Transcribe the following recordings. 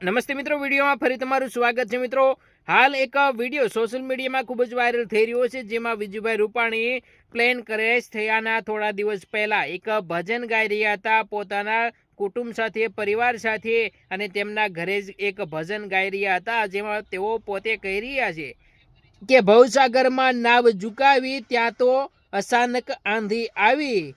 નમસ્તે મિત્રો, વિડીયોમાં ફરી તમારું સ્વાગત છે મિત્રો. હાલ એક વીડિયો સોશિયલ મીડિયામાં ખૂબ જ વાયરલ થઈ રહ્યો છે, જેમાં વિજયભાઈ રૂપાણી પ્લેન ક્રેશ થયાના થોડા દિવસ પહેલાં. એક ભજન ગાઈ રહ્યા હતા, પોતાના કુટુંબ સાથે, પરિવાર સાથે, અને તેમના ઘરે જ એક ભજન ગાઈ રહ્યા હતા, જેમાં તેઓ પોતે કહી રહ્યા છે કે, ભવસાગરમાં નાવ ઝુકાવી, ત્યાં તો અચાનક આંધી આવી.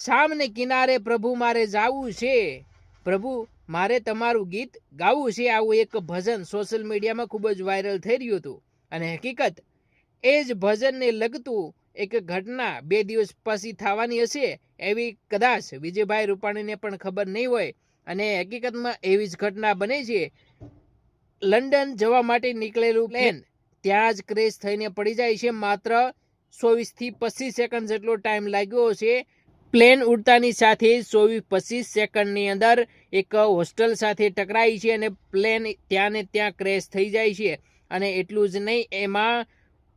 સામને કિનારે પ્રભુ મારે જાવું છે. પ્રભુ મારે તમારું ગીત ગાવું છે. આવું એક ભજન સોશિયલ મીડિયામાં ખૂબ જ વાયરલ થઈ રહ્યું હતું. અને હકીકત, એ જ ભજનને લગતું એક ઘટના બે દિવસ પછી થવાની હશે એવી કદાચ વિજયભાઈ રૂપાણીને પણ ખબર નહીં હોય. અને હકીકતમાં એવી જ ઘટના બને છે. લંડન જવા માટે નીકળેલું પ્લેન ત્યાં જ ક્રેશ થઈને પડી જાય છે. માત્ર ચોવીસથી પચીસ સેકન્ડ જેટલો ટાઈમ લાગ્યો છે પ્લેન ઉડતાની સાથે ચોવીસ પચીસ સેકન્ડની અંદર એક હોસ્ટેલ સાથે ટકરાઈ છે અને પ્લેન ત્યાં ને ત્યાં ક્રેશ થઈ જાય છે. અને એટલું જ નહીં, એમાં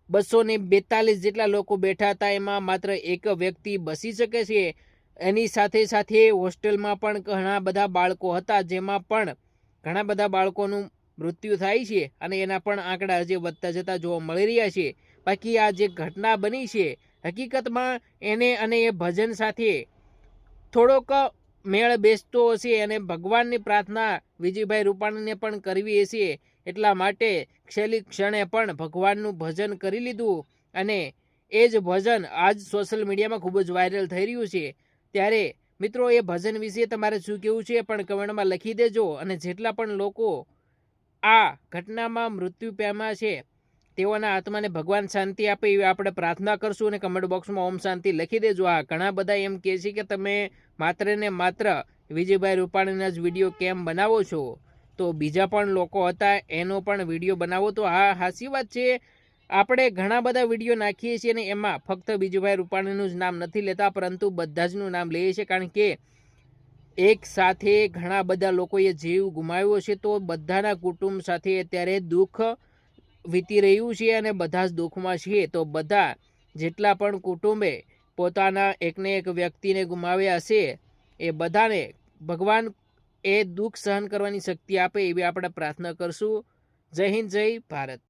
બસો ને બેતાલીસ જેટલા લોકો બેઠા હતા, એમાં માત્ર એક વ્યક્તિ બસી શકે છે. એની સાથે સાથે હોસ્ટેલમાં પણ ઘણા બધા બાળકો હતા, જેમાં પણ ઘણા બધા બાળકોનું મૃત્યુ થાય છે અને એના પણ આંકડા હજી વધતા જતા જોવા મળી રહ્યા છે. બાકી આ જે ઘટના બની છે હકીકતમાં એને અને એ ભજન સાથે થોડોક મેળ બેસતો હશે અને ભગવાનની પ્રાર્થના વિજયભાઈ રૂપાણીને પણ કરવી હશે એટલા માટે છેલ્લી ક્ષણે પણ ભગવાનનું ભજન કરી લીધું અને એ જ ભજન આજ સોશિયલ મીડિયામાં ખૂબ જ વાયરલ થઈ રહ્યું છે. ત્યારે મિત્રો, એ ભજન વિશે તમારે શું કહેવું છે પણ કમેન્ટમાં લખી દેજો અને જેટલા પણ લોકો આ ઘટનામાં મૃત્યુ પામ્યા છે તેઓના આત્માને ભગવાન શાંતિ આપે એવી આપણે પ્રાર્થના કરશું અને કમેન્ટ બોક્સમાં ઓમ શાંતિ લખી દેજો. આ ઘણા બધા એમ કહે છે કે તમે માત્ર ને માત્ર વિજયભાઈ રૂપાણીના જ વીડિયો કેમ બનાવો છો? તો બીજા પણ લોકો હતા, એનો પણ વીડિયો બનાવો. તો આ હાસી વાત છે. આપણે ઘણા બધા વીડિયો નાખીએ છીએ અને એમાં ફક્ત વિજયભાઈ રૂપાણીનું જ નામ નથી લેતા, પરંતુ બધા જનું નામ લઈએ છીએ. કારણ કે એક સાથે ઘણા બધા લોકોએ જીવ ગુમાવ્યો છે, તો બધાના કુટુંબ સાથે અત્યારે દુઃખ વીતી રહ્યું છે અને બધા જ દુઃખમાં છીએ, તો બધા જેટલા પણ કુટુંબે પોતાના એકને એક વ્યક્તિને ગુમાવ્યા હશે એ બધાને ભગવાન એ દુઃખ સહન કરવાની શક્તિ આપે એવી આપણે પ્રાર્થના કરશું. જય હિન્દ, જય ભારત.